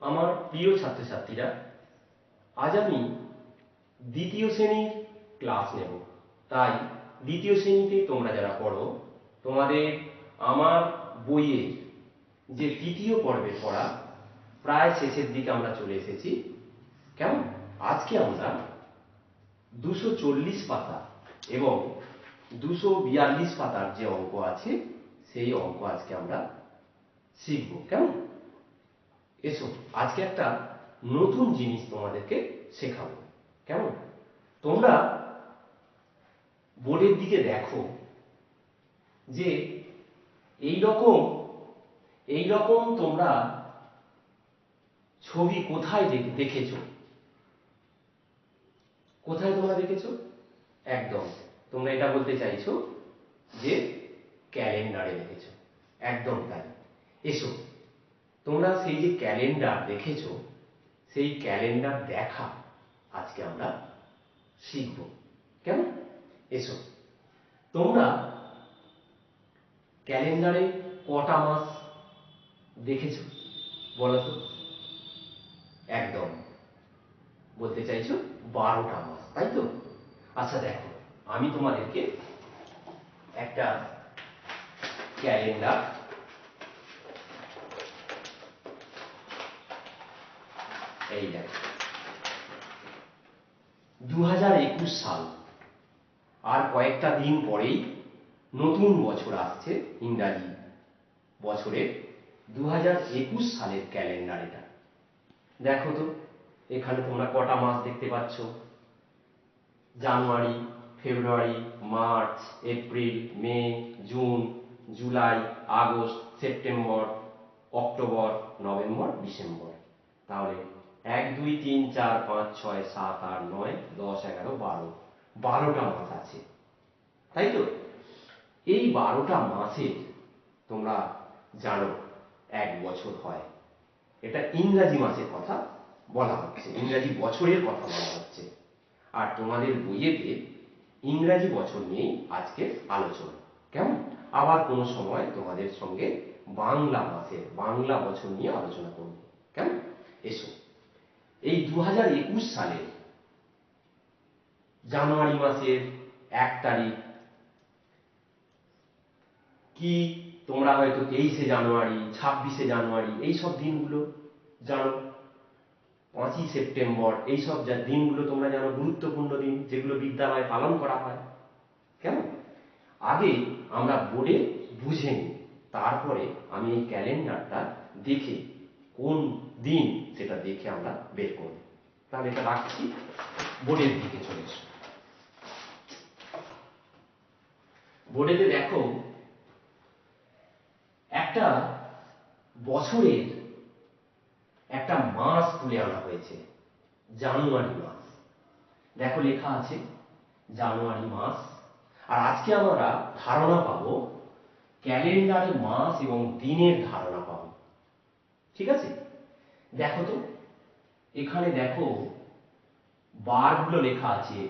আমার প্রিয় ছাত্রছাত্রীরা, আজ আমি দ্বিতীয় শ্রেণির ক্লাস নেব। তাই দ্বিতীয় শ্রেণীতে তোমরা যারা পড়ো, তোমাদের আমার বইয়ের যে তৃতীয় পর্বের পড়া, প্রায় শেষের দিকে আমরা চলে এসেছি। কেমন? আজকে আমরা দুশো চল্লিশ পাতা এবং দুশো বিয়াল্লিশ পাতার যে অঙ্ক আছে, সেই অঙ্ক আজকে আমরা শিখব। কেমন? এসো, আজকে একটা নতুন জিনিস তোমাদেরকে শেখাবো। কেমন? তোমরা বোর্ডের দিকে দেখো যে এই রকম এই রকম তোমরা ছবি কোথায় দেখ- দেখেছ? কোথায় তোমরা দেখেছ? একদম। তোমরা এটা বলতে চাইছো যে ক্যালেন্ডারে দেখেছ। একদম তাই। এসো। তোমরা সেই যে ক্যালেন্ডার দেখেছ, সেই ক্যালেন্ডার দেখা আজকে আমরা শিখব। কেমন? এসো। তোমরা ক্যালেন্ডারে কটা মাস দেখেছ, বলো তো? একদম। বলতে চাইছো বারোটা মাস, তাই তো? আচ্ছা দেখো, আমি তোমাদেরকে একটা ক্যালেন্ডার এই দেখো। দু সাল, আর কয়েকটা দিন পরেই নতুন বছর আসছে ইংরাজি বছরের দু হাজার একুশ সালের ক্যালেন্ডার এটা। দেখো তো, এখানে তোমরা কটা মাস দেখতে পাচ্ছ? January, February, March, April, May, June, July, August, September, October, November, December. তাহলে এক, দুই, তিন, চার, পাঁচ, ছয়, সাত, আট, নয়, দশ, এগারো, বারো। বারোটা মাস আছে। তাই তো? এই বারোটা মাসে তোমরা জানো, এক বছর হয়। এটা ইংরাজি মাসের কথা বলা হচ্ছে। ইংরাজি বছরের কথা বলা হচ্ছে। আর তোমাদের বইয়েতে ইংরাজি বছর নিয়েই আজকের আলোচনা। কেমন? আবার কোনো সময় তোমাদের সঙ্গে বাংলা মাসের, বাংলা বছর নিয়ে আলোচনা করব। কেমন? এসো। এই দু সালের জানুয়ারি মাসের এক তারিখ, কি তোমরা হয়তো তেইশে জানুয়ারি, ছাব্বিশে জানুয়ারি এই সব দিনগুলো জানো। পাঁচই সেপ্টেম্বর এই সব যা দিনগুলো তোমরা জানো, গুরুত্বপূর্ণ দিন যেগুলো বিদ্যালয়ে পালন করা হয়। কেমন? আগে আমরা বোর্ডে বুঝে নিই, তারপরে আমি এই ক্যালেন্ডারটা দেখে কোন দিন সেটা দেখে আমরা বের করব তাহলে এটা রাখছি, বোর্ডের দিকে চলে এসো। বোর্ডেতে দেখো, একটা বছরের একটা মাস তুলে আনা হয়েছে, জানুয়ারি মাস। দেখো লেখা আছে, জানুয়ারি মাস। আর আজকে আমরা ধারণা পাবো, ক্যালেন্ডারে মাস এবং দিনের ধারণা পাবো। ঠিক আছে? দেখো তো, এখানে দেখো, বারগুলো লেখা আছে।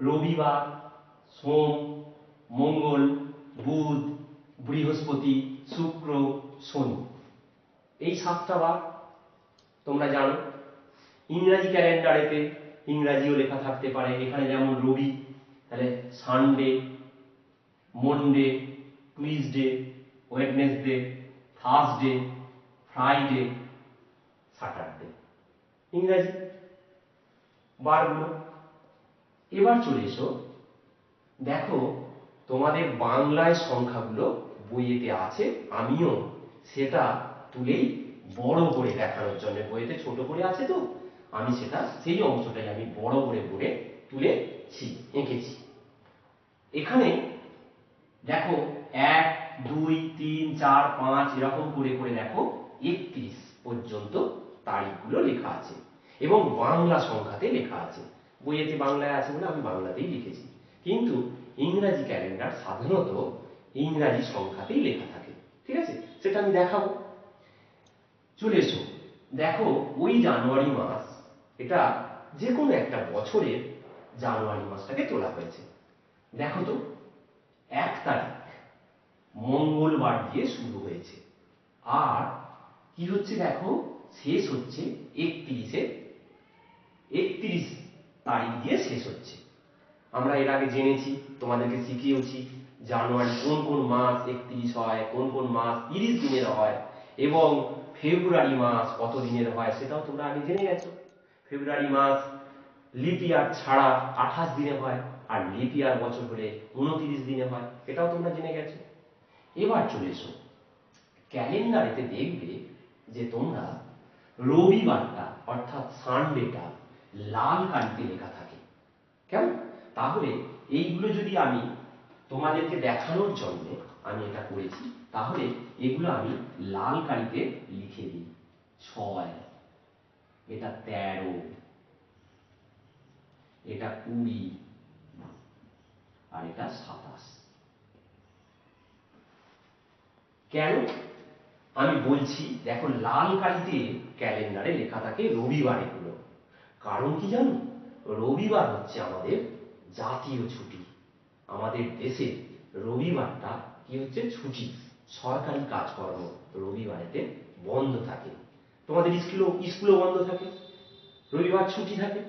রবিবার, সোম, মঙ্গল, বুধ, বৃহস্পতি, শুক্র, শনি। এই সাতটা বার তোমরা জানো। ইংরাজি ক্যালেন্ডারেতে ইংরাজিও লেখা থাকতে পারে। এখানে যেমন রবি, তাহলে Sunday, Monday, Tuesday, Wednesday, Thursday Friday Saturday ইংরাজি। বারগুলো। এবার চলে এসো। দেখো তোমাদের বাংলায় সংখ্যাগুলো বইয়েতে আছে আমিও সেটা তুলেই বড় করে দেখানোর জন্য। বইয়েতে ছোট করে আছে তো আমি সেটা সেই অংশটাই আমি বড় করে করে তুলেছি এঁকেছি। এখানে দেখো এক দুই তিন চার পাঁচ এরকম করে করে দেখো একত্রিশ পর্যন্ত তারিখগুলো লেখা আছে। এবং বাংলা সংখ্যাতে লেখা আছে। বইয়েতে বাংলায় আছে বলে আমি বাংলাতেই লিখেছি। কিন্তু ইংরাজি ক্যালেন্ডার সাধারণত ইংরাজি সংখ্যাতেই লেখা থাকে। ঠিক আছে? সেটা আমি দেখাবো। চলে এসো। দেখো, ওই জানুয়ারি মাস, এটা যে কোনো একটা বছরের জানুয়ারি মাসটাকে তোলা হয়েছে। দেখো তো, এক তারিখ, মঙ্গলবার দিয়ে শুরু হয়েছে। আর কি হচ্ছে দেখো? শেষ হচ্ছে একত্রিশে। একত্রিশ তারিখ দিয়ে শেষ হচ্ছে। আমরা এর আগে জেনেছি, তোমাদেরকে শিখিয়েওছি, জানুয়ারি কোন কোন মাস একত্রিশ হয়, কোন কোন মাস তিরিশ দিনের হয়, এবং ফেব্রুয়ারি মাস কত দিনের হয় সেটাও তোমরা আগে জেনে গেছো। ফেব্রুয়ারি মাস লিপিয়ার ছাড়া আঠাশ দিনে হয়, আর লিপিয়ার বছর হলে উনত্রিশ দিনে হয়, এটাও তোমরা জেনে গেছো। এবার চলে এসো। ক্যালেন্ডারেতে দেখবে যে তোমরা রবিবারটা, অর্থাৎ সানডেটা লাল কালিতে লেখা থাকে। কেমন? তাহলে এইগুলো যদি আমি তোমাদেরকে দেখানোর জন্য আমি এটা করেছি, তাহলে এগুলো আমি লাল কালিতে লিখে দিই। ছয়, এটা তেরো, এটা কুড়ি আর এটা সাতাশ। কেন? আমি বলছি, দেখো লাল কালিতে ক্যালেন্ডারে লেখা থাকে রবিবার এগুলো। কারণ কি জানো? রবিবার হচ্ছে আমাদের জাতীয় ছুটি। আমাদের দেশে রবিবারটা কি হচ্ছে? ছুটি। সরকারি কাজকর্ম রবিবারেতে বন্ধ থাকে। তোমাদের স্কুলও স্কুলও বন্ধ থাকে। রবিবার ছুটি থাকে।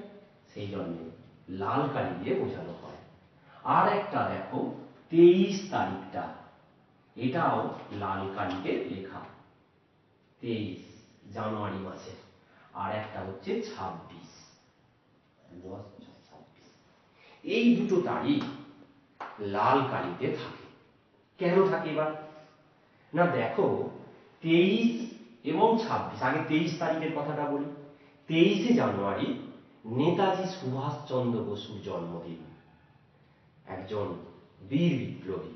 সেই জন্য লাল কালি দিয়ে বোঝানো হয়। আর একটা দেখো, তেইশ তারিখটা। এটাও লাল কালিতে লেখা। তেইশ জানুয়ারি মাসের আর একটা হচ্ছে ছাব্বিশ। এই দুটো তারিখ লাল কালিতে থাকে। কেন থাকে এবার? না দেখো, তেইশ এবং ছাব্বিশ, আগে তেইশ তারিখের কথাটা বলি। তেইশে জানুয়ারি নেতাজি সুভাষচন্দ্র বসুর জন্মদিন। একজন বীর বিপ্লবী,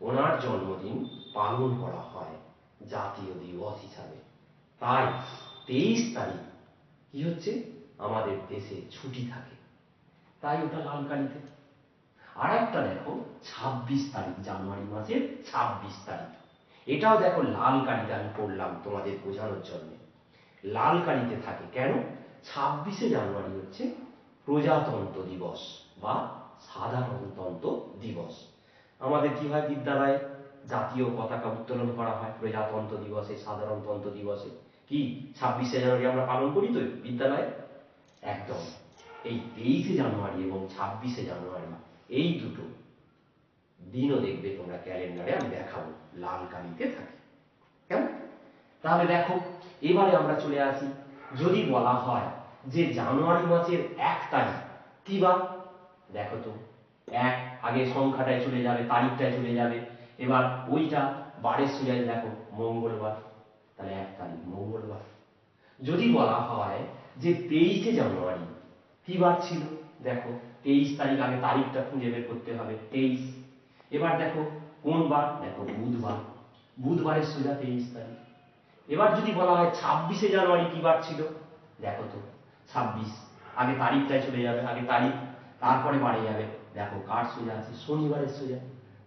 ওনার জন্মদিন পালন করা হয়। জাতীয় দিবস হিসাবে। তাই তেইশ তারিখ কি হচ্ছে? আমাদের দেশে ছুটি থাকে। তাই ওটা লাল কালিতে আর একটা দেখো, ছাব্বিশ তারিখ, জানুয়ারি মাসের ছাব্বিশ তারিখ। এটাও দেখো লাল কালিতে আমি পড়লাম তোমাদের বোঝানোর জন্য। লাল কালিতে থাকে কেন? ছাব্বিশে জানুয়ারি হচ্ছে প্রজাতন্ত্র দিবস বা সাধারণতন্ত্র দিবস। আমাদের কি হয় বিদ্যালয়ে? জাতীয় পতাকা উত্তোলন করা হয়, প্রজাতন্ত্র দিবসে, সাধারণতন্ত্র দিবসে। কি? ছাব্বিশে জানুয়ারি আমরা পালন করি তো বিদ্যালয়ে? একদম। এই তেইশে জানুয়ারি এবং ছাব্বিশে জানুয়ারি এই দুটো দিনও দেখবে তোমরা ক্যালেন্ডারে, আমি দেখাবো, লাল কালিতে থাকে। কেমন? তাহলে দেখো, এবারে আমরা চলে আসি। যদি বলা হয় যে জানুয়ারি মাসের এক তারিখ, কি বার দেখো তো, এক, আগে সংখ্যাটায় চলে যাবে, তারিখটায় চলে যাবে। এবার ওইটা বারের সোজায় দেখো মঙ্গলবার। তাহলে এক তারিখ, মঙ্গলবার। যদি বলা হয় যে তেইশে জানুয়ারি, কি বার ছিল? দেখো, তেইশ তারিখ আগে তারিখটা খুঁজে বের করতে হবে, তেইশ। এবার দেখো, কোন বার? দেখো, বুধবার। বুধবারের সোজা তেইশ তারিখ। এবার যদি বলা হয় ছাব্বিশে জানুয়ারি কি বার ছিল? দেখো তো, ছাব্বিশ। আগে তারিখটাই চলে যাবে, আগে তারিখ, তারপরে বাড়ে যাবে। দেখো, কার সোজা আছে? শনিবারের সোজা।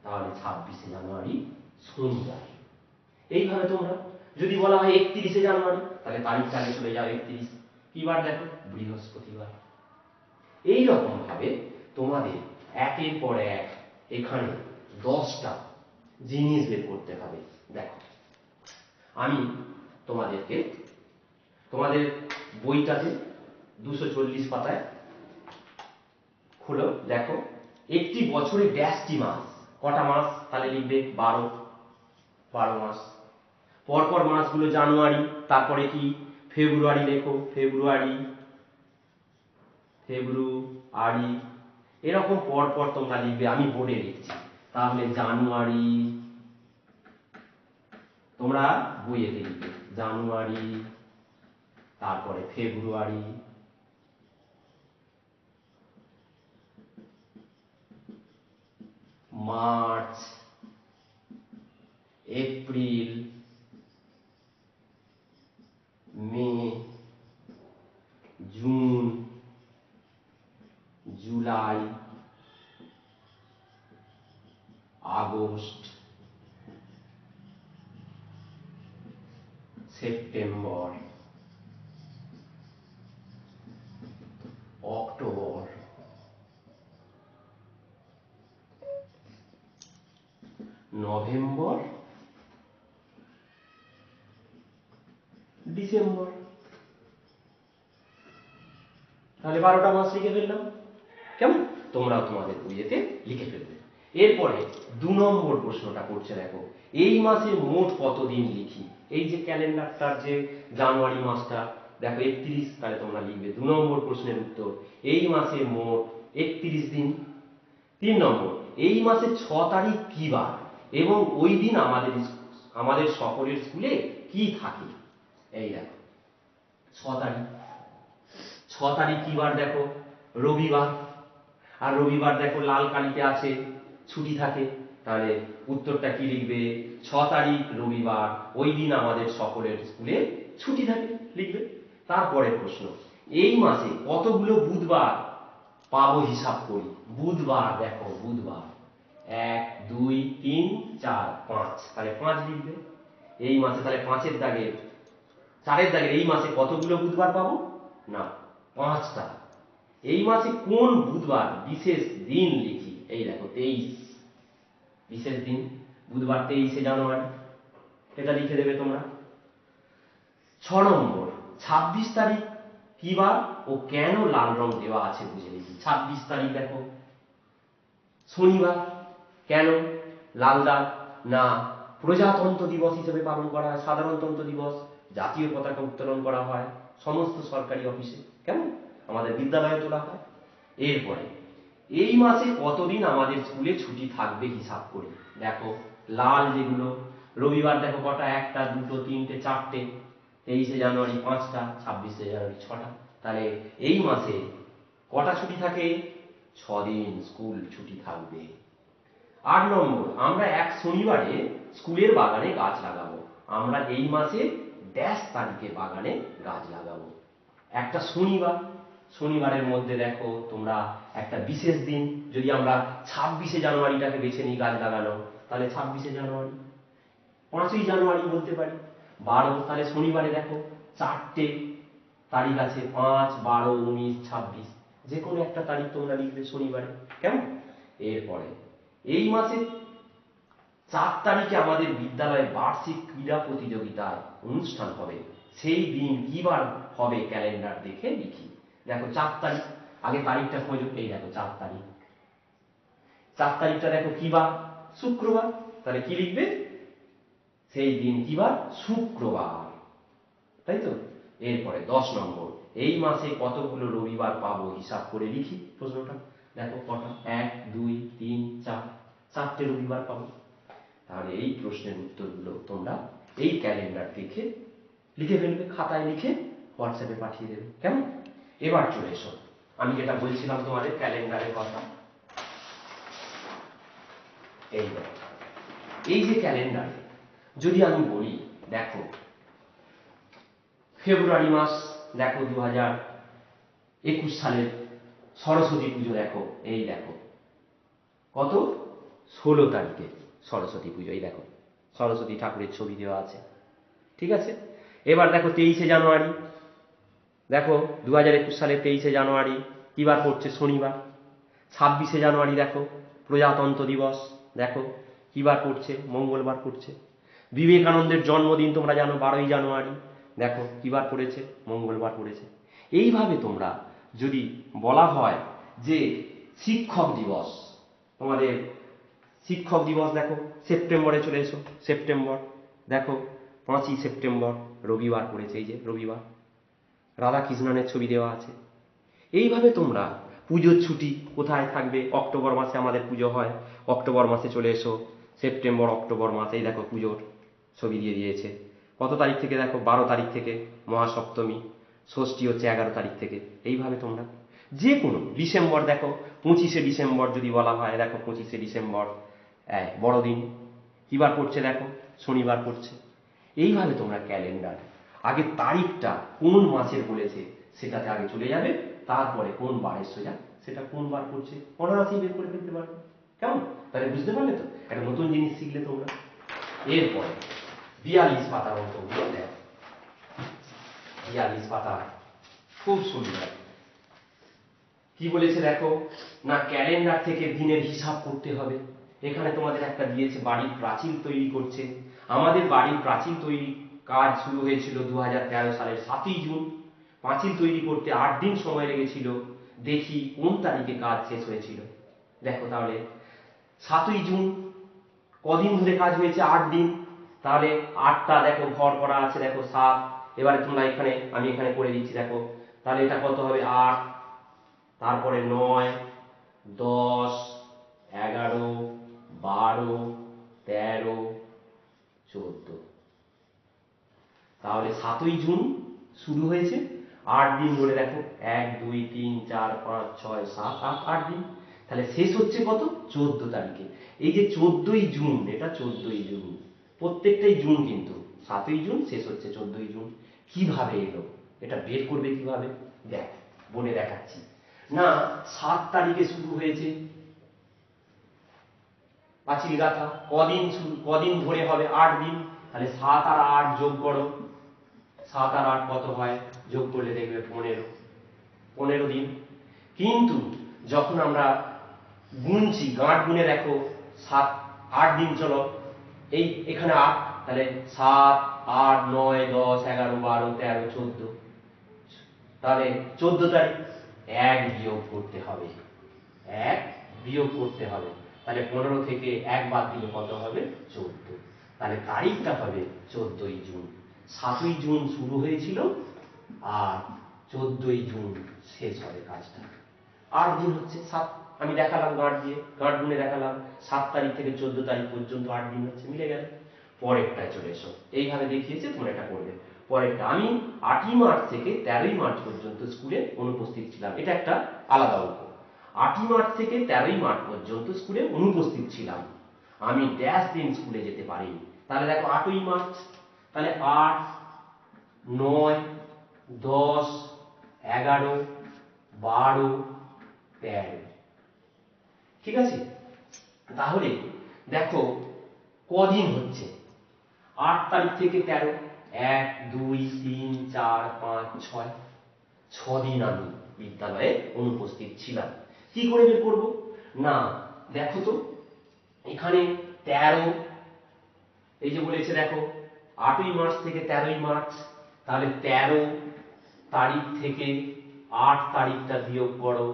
তাহলে ছাব্বিশে জানুয়ারি শনিবার এইভাবে তোমরা যদি বলা হয় একত্রিশে জানুয়ারি, তাহলে তারিখটা আগে চলে যাও একত্রিশ। কি দেখো? বৃহস্পতিবার। এই রকম ভাবে তোমাদের একের পর এক এখানে দশটা জিনিস বের করতে হবে। দেখো, আমি তোমাদেরকে, তোমাদের বইটাতে দুশো চল্লিশ পাতায় খুলো। দেখো, একটি বছরে ড্যাশটি মাস। কটা মাস? তাহলে লিখবে বারো। বারো মাস। পরপর মাসগুলো জানুয়ারি, তারপরে কি? ফেব্রুয়ারি লেখো, ফেব্রুয়ারি ফেব্রুয়ারি। এরকম পর পর তোমরা লিখবে, আমি বোর্ডে লিখছি। তাহলে জানুয়ারি, তোমরা বইয়েতে লিখবে। জানুয়ারি, তারপরে February March April May June July August September October November, December. তাহলে বারোটা মাস লিখে ফেললাম। কেমন? তোমরাও তোমাদের বইয়েতে লিখে ফেলবে। এরপরে দু নম্বর প্রশ্নটা করছে দেখো। এই মাসে মোট কতদিন লিখি? এই যে ক্যালেন্ডারটার যে জানুয়ারি মাসটা, দেখো একত্রিশ, তাহলে তোমরা লিখবে দু নম্বর প্রশ্নের উত্তর। এই মাসে মোট একত্রিশ দিন। তিন নম্বর, এই মাসে ছ তারিখ কি বার? এবং ওই দিন আমাদের আমাদের সকলের স্কুলে কি থাকে? এই দেখো। ছ তারিখ। ছ তারিখ কি বার দেখো? রবিবার। আর রবিবার দেখো লাল কালিতে আছে, ছুটি থাকে। তাহলে উত্তরটা কি লিখবে? ছ তারিখ রবিবার, ওই দিন আমাদের সকলের স্কুলে ছুটি থাকে, লিখবে। তারপরে প্রশ্ন। এই মাসে কতগুলো বুধবার পাবো হিসাব করি? বুধবার, দেখো, বুধবার। এক, দুই, তিন, চার, পাঁচ। তাহলে পাঁচ লিখবে। এই মাসে তাহলে পাঁচের দাগে, চারের দাগে এই মাসে কতগুলো বুধবার পাবো? না, পাঁচটা। এই মাসে কোন বুধবার বিশেষ দিন লিখি? এই দেখো, তেইশ। বিশেষ দিন, বুধবার তেইশে জানুয়ারি। এটা লিখে দেবে তোমরা। ছ নম্বর, ছাব্বিশ তারিখ কি বার ও কেন লাল রং দেওয়া আছে বুঝে নিচ্ছি ছাব্বিশ তারিখ দেখো। শনিবার। কেন? লাল দাগ? না। প্রজাতন্ত্র দিবস হিসেবে পালন করা হয়, সাধারণতন্ত্র দিবস। জাতীয় পতাকা উত্তোলন করা হয় সমস্ত সরকারি অফিসে। কেমন? আমাদের বিদ্যালয়ে তোলা হয়। এরপরে, এই মাসে কতদিন আমাদের স্কুলে ছুটি থাকবে হিসাব করি? দেখো, লাল যেগুলো, রবিবার দেখো কটা, একটা, দুটো, তিনটে, চারটে, তেইশে জানুয়ারি পাঁচটা, ছাব্বিশে জানুয়ারি ছটা। তাহলে এই মাসে কটা ছুটি থাকে? ছদিন স্কুল ছুটি থাকবে। আট নম্বর, আমরা এক শনিবারে স্কুলের বাগানে গাছ লাগাবো। আমরা এই মাসে ড্যাশ তারিখে বাগানে গাছ লাগাবো। একটা শনিবার, শনিবারের মধ্যে দেখো তোমরা একটা বিশেষ দিন। যদি আমরা ছাব্বিশে জানুয়ারিটাকে বেছে নিই গাছ লাগানো, তাহলে ছাব্বিশে জানুয়ারি, পাঁচই জানুয়ারি বলতে পারি। বারো, তাহলে শনিবারে দেখো চারটে তারিখ আছে, পাঁচ, বারো, উনিশ, ছাব্বিশ। যে কোনো একটা তারিখ তোমরা লিখবে শনিবারে, কেমন? এরপরে এই মাসে চার তারিখে আমাদের বিদ্যালয়ে বার্ষিক ক্রীড়া প্রতিযোগিতায় অনুষ্ঠান হবে। সেই দিন কি বার হবে ক্যালেন্ডার দেখে লিখি। দেখো, চার তারিখ, আগে তারিখটা খোঁজো এই দেখো, চার তারিখ। চার তারিখটা দেখো কি বার শুক্রবার। তাহলে কি লিখবে? সেই দিন কি বার শুক্রবার। তাই তো? এরপরে দশ নম্বর। এই মাসে কতগুলো রবিবার পাবো হিসাব করে লিখি প্রশ্নটা। দেখো কটা? এক, দুই, তিন, চার। চারটে রবিবার পাবো। তাহলে এই প্রশ্নের উত্তরগুলো তোমরা এই ক্যালেন্ডার দেখে লিখে ফেলবে, খাতায় লিখে হোয়াটসঅ্যাপে পাঠিয়ে দেবে। কেমন? এবার চলে এসো। আমি যেটা বলছিলাম তোমাদের ক্যালেন্ডারের কথা, এই এই যে ক্যালেন্ডার, যদি আমি বলি, দেখো, ফেব্রুয়ারি মাস, দেখো দু হাজার একুশ সালের সরস্বতী পুজো দেখো, এই দেখো। কত? ষোলো তারিখে সরস্বতী পুজো, এই দেখো। সরস্বতী ঠাকুরের ছবি দেওয়া আছে। ঠিক আছে? এবার দেখো তেইশে জানুয়ারি। দেখো দু হাজার একুশ সালের তেইশে জানুয়ারি কী বার পড়ছে শনিবার। ছাব্বিশে জানুয়ারি দেখো, প্রজাতন্ত্র দিবস। দেখো কী বার পড়ছে? মঙ্গলবার পড়ছে। বিবেকানন্দের জন্মদিন তোমরা জানো, বারোই জানুয়ারি। দেখো কী বার পড়েছে? মঙ্গলবার পড়েছে। এইভাবে তোমরা যদি বলা হয় যে শিক্ষক দিবস, তোমাদের শিক্ষক দিবস দেখো, সেপ্টেম্বরে চলে এসো, সেপ্টেম্বর, দেখো পাঁচই সেপ্টেম্বর, রবিবার পড়েছে, এই যে রবিবার, রাধাকৃষ্ণনের ছবি দেওয়া আছে। এইভাবে তোমরা পুজোর ছুটি কোথায় থাকবে? অক্টোবর মাসে আমাদের পুজো হয়, অক্টোবর মাসে চলে এসো, সেপ্টেম্বর, অক্টোবর মাসেই দেখো পুজোর ছবি দিয়ে দিয়েছে। কত তারিখ থেকে দেখো? বারো তারিখ থেকে মহাসপ্তমী। ষষ্ঠী হচ্ছে এগারো তারিখ থেকে। এইভাবে তোমরা যে কোনো ডিসেম্বর দেখো, পঁচিশে ডিসেম্বর যদি বলা হয়, দেখো পঁচিশে ডিসেম্বর বড়দিন। কিবার পড়ছে দেখো? শনিবার পড়ছে। এইভাবে তোমরা ক্যালেন্ডার। আগে তারিখটা কোন মাসের বলেছে, সেটাতে আগে চলে যাবে। তারপরে কোন বারের সোজা সেটা কোন বার পড়ছে? অনায়াসেই বের করে ফেলতে পারবে। কেমন? তাহলে বুঝতে পারলে তো? একটা নতুন জিনিস শিখলে তোমরা। এরপরে বিয়াল্লিশ পাতার অঙ্কগুলো দেখো বিয়াল্লিশ পাতা খুব সুন্দর। কি বলেছে দেখো? না ক্যালেন্ডার থেকে দিনের হিসাব করতে হবে। এখানে তোমাদের একটা দিয়েছে বাড়ির প্রাচীর তৈরি করছে। আমাদের বাড়ির প্রাচীর তৈরি কাজ শুরু হয়েছিল দু হাজার তেরো সালের সাতই জুন। পাঁচিল তৈরি করতে আট দিন সময় লেগেছিল। দেখি কোন তারিখে কাজ শেষ হয়েছিল। দেখো তাহলে, সাতই জুন, কদিন ধরে কাজ হয়েছে আট দিন। তাহলে আটটা দেখো ঘর করা আছে, দেখো সাত এবারে তোমরা এখানে, আমি এখানে করে দিচ্ছি, দেখো। তাহলে এটা কত হবে? আট। তারপরে নয়, দশ, এগারো, বারো, তেরো, চোদ্দ। তাহলে সাতই জুন শুরু হয়েছে। আট দিন ধরে দেখো, এক, দুই, তিন, চার, পাঁচ, ছয়, সাত, আট আট দিন। তাহলে শেষ হচ্ছে কত? চোদ্দ তারিখে। এই যে চোদ্দই জুন, এটা চোদ্দই জুন। প্রত্যেকটাই জুন কিন্তু। সাতই জুন, শেষ হচ্ছে চোদ্দই জুন। কীভাবে এলো? এটা বের করবে কীভাবে? দেখ, বলে দেখাচ্ছি। না, সাত তারিখে শুরু হয়েছে। পাঁচিল গাথা কদিন শুরু কদিন ধরে হবে? আট দিন। তাহলে সাত আর আট যোগ করো। সাত আর আট কত হয়? যোগ করলে দেখবে পনেরো। পনেরো দিন। কিন্তু যখন আমরা গুনছি, গাঁট গুনে দেখো, সাত আট দিন চলো। এই এখানে আট তাহলে সাত, আট, নয়, দশ, এগারো, বারো, তেরো, চোদ্দ। তাহলে চোদ্দ তারিখ এক বিয়োগ করতে হবে। এক বিয়োগ করতে হবে। তাহলে পনেরো থেকে এক বাদ দিলে কত হবে? চোদ্দ। তাহলে তারিখটা হবে চোদ্দই জুন। সাতই জুন শুরু হয়েছিল আর চোদ্দই জুন শেষ হবে কাজটা। আট দিন হচ্ছে সাত। আমি দেখালাম গাঁট দিয়ে। গাঁট গুনে দেখালাম। সাত তারিখ থেকে চোদ্দ তারিখ পর্যন্ত আট দিন হচ্ছে, মিলে গেল। পরেরটায় চলে এসো। এইভাবে দেখিয়েছে তোমরা এটা করবে। পরেরটা, আমি আটই মার্চ থেকে তেরোই মার্চ পর্যন্ত স্কুলে অনুপস্থিত ছিলাম। এটা একটা আলাদা অঙ্ক। আটই মার্চ থেকে তেরোই মার্চ পর্যন্ত স্কুলে অনুপস্থিত ছিলাম। আমি ড্যাশ দিন স্কুলে যেতে পারিনি। তাহলে দেখো আটই মার্চ, তাহলে আট, নয়, দশ, এগারো, বারো, তেরো। ঠিক আছে? তাহলে দেখো, কদিন হচ্ছে? আট তারিখ থেকে তেরো। এক, দুই, তিন, চার, পাঁচ, ছয়। ছদিন আমি বিদ্যালয়ে অনুপস্থিত ছিলাম। কি করে বের করব? না, দেখো তো, এখানে তেরো, এই যে বলেছে দেখো, আটই মার্চ থেকে তেরোই মার্চ, তাহলে তেরো তারিখ থেকে আট তারিখটা বিয়োগ করো।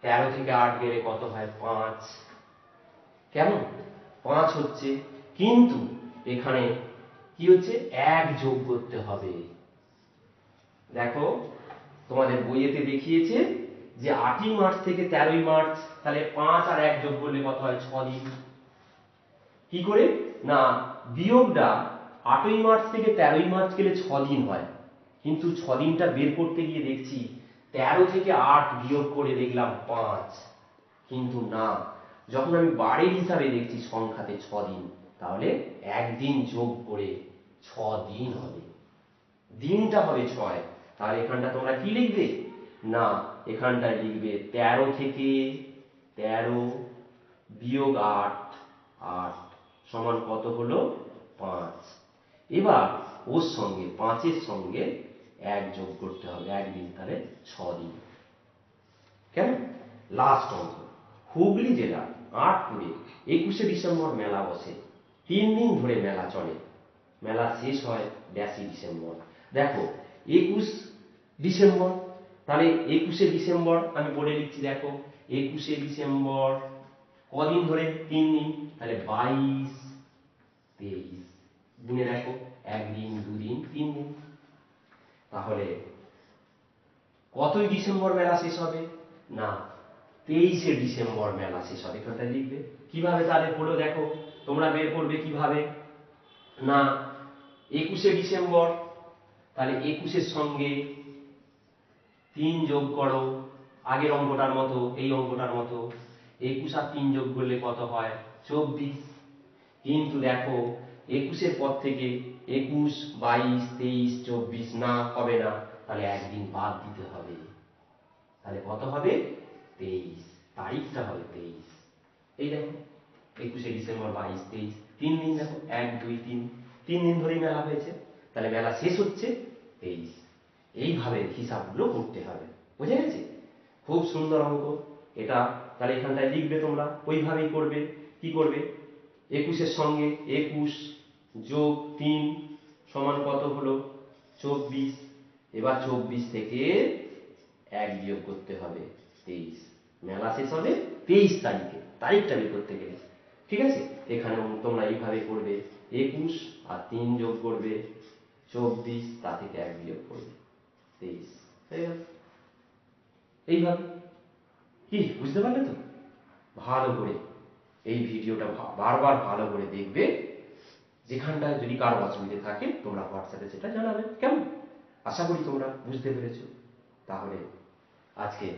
তেরো থেকে আট গেলে কত হয়? পাঁচ। কেমন? পাঁচ হচ্ছে। কিন্তু এখানে কি হচ্ছে? এক যোগ করতে হবে। দেখো, তোমাদের বইয়েতে দেখিয়েছে যে আটই মার্চ থেকে তেরোই মার্চ, তাহলে পাঁচ আর এক যোগ করলে কত হয়? ছ দিন। কি করে? না, বিয়োগটা আটই মার্চ থেকে তেরোই মার্চ গেলে ছ দিন হয়। কিন্তু ছ দিনটা বের করতে গিয়ে দেখছি, তেরো থেকে আট বিয়োগ করে দেখলাম পাঁচ। কিন্তু না, যখন আমি বারের হিসাবে দেখছি সংখ্যাতে ছ দিন। তাহলে একদিন যোগ করে ছ দিন হবে। দিনটা হবে ছয়। তাহলে এখানটা তোমরা কি লিখবে? না, এখানটায় লিখবে তেরো থেকে তেরো বিয়োগ আট আট সমান কত হলো? পাঁচ। এবার ওর সঙ্গে, পাঁচের সঙ্গে এক যোগ করতে হবে, একদিন তাহলে ছ দিন কেন? লাস্ট অঙ্ক। হুগলি জেলার আটপুরে একুশে ডিসেম্বর মেলা বসে। তিন দিন ধরে মেলা চলে। মেলা শেষ হয় ব্যাশি ডিসেম্বর। দেখো, একুশ ডিসেম্বর, তাহলে একুশে ডিসেম্বর আমি বলে দিচ্ছি, দেখো, একুশে ডিসেম্বর কদিন ধরে? তিন দিন। তাহলে বাইশ, তেইশ দিনে দেখো, একদিন, দুদিন, তিন দিন। তাহলে কতই ডিসেম্বর মেলা শেষ হবে? না, তেইশে ডিসেম্বর মেলা শেষ হবে। এখানটা লিখবে। কীভাবে তাহলে হলো দেখো? তোমরা বের করবে কীভাবে? না, একুশে ডিসেম্বর, তাহলে একুশের সঙ্গে তিন যোগ করো, আগের অঙ্কটার মতো, এই অঙ্কটার মতো, একুশ আর তিন যোগ করলে কত হয়? চব্বিশ। কিন্তু দেখো, একুশের পর থেকে একুশ, বাইশ, তেইশ, চব্বিশ, না, হবে না। তাহলে একদিন বাদ দিতে হবে। তাহলে কত হবে? তেইশ। তারিখটা হবে তেইশ। এই দেখো। একুশে ডিসেম্বর বাইশ, তেইশ, তিন দিন দেখো, এক, দুই, তিন তিন দিন ধরেই মেলা হয়েছে। তাহলে মেলা শেষ হচ্ছে তেইশ। এইভাবে হিসাবগুলো করতে হবে। বুঝে গেছে? খুব সুন্দর অঙ্ক। এটা তাহলে এখানটায় লিখবে তোমরা। ওইভাবেই করবে। কি করবে? একুশের সঙ্গে একুশ যোগ তিন সমান কত হলো? চব্বিশ। এবার চব্বিশ থেকে এক বিয়োগ করতে হবে তেইশ। মেলা শেষ হবে তেইশ তারিখে। তারিখটা বের করতে গেলে। ঠিক আছে? এখানে তোমরা এইভাবে করবে। একুশ আর তিন যোগ করবে চব্বিশ, তা থেকে এক বিয়োগ করবে। তেইশ। হয়ে গেল। এইভাবে। কি, বুঝতে পারলে তো? ভালো করে এই ভিডিওটা বারবার ভালো করে দেখবে। যেখানটায় যদি কারও অসুবিধে থাকে, তোমরা হোয়াটসঅ্যাপে সেটা জানাবে। কেমন? আশা করি তোমরা বুঝতে পেরেছ। তাহলে আজকে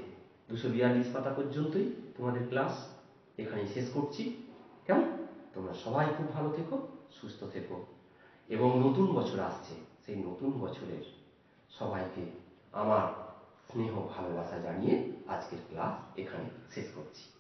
দুশো বিয়াল্লিশ পাতা পর্যন্তই তোমাদের ক্লাস। এখানেই শেষ করছি। কেমন? তোমরা সবাই খুব ভালো থেকো, সুস্থ থেকো। এবং নতুন বছর আসছে, সেই নতুন বছরের সবাইকে আমার স্নেহ ভালোবাসা জানিয়ে আজকের ক্লাস এখানে শেষ করছি।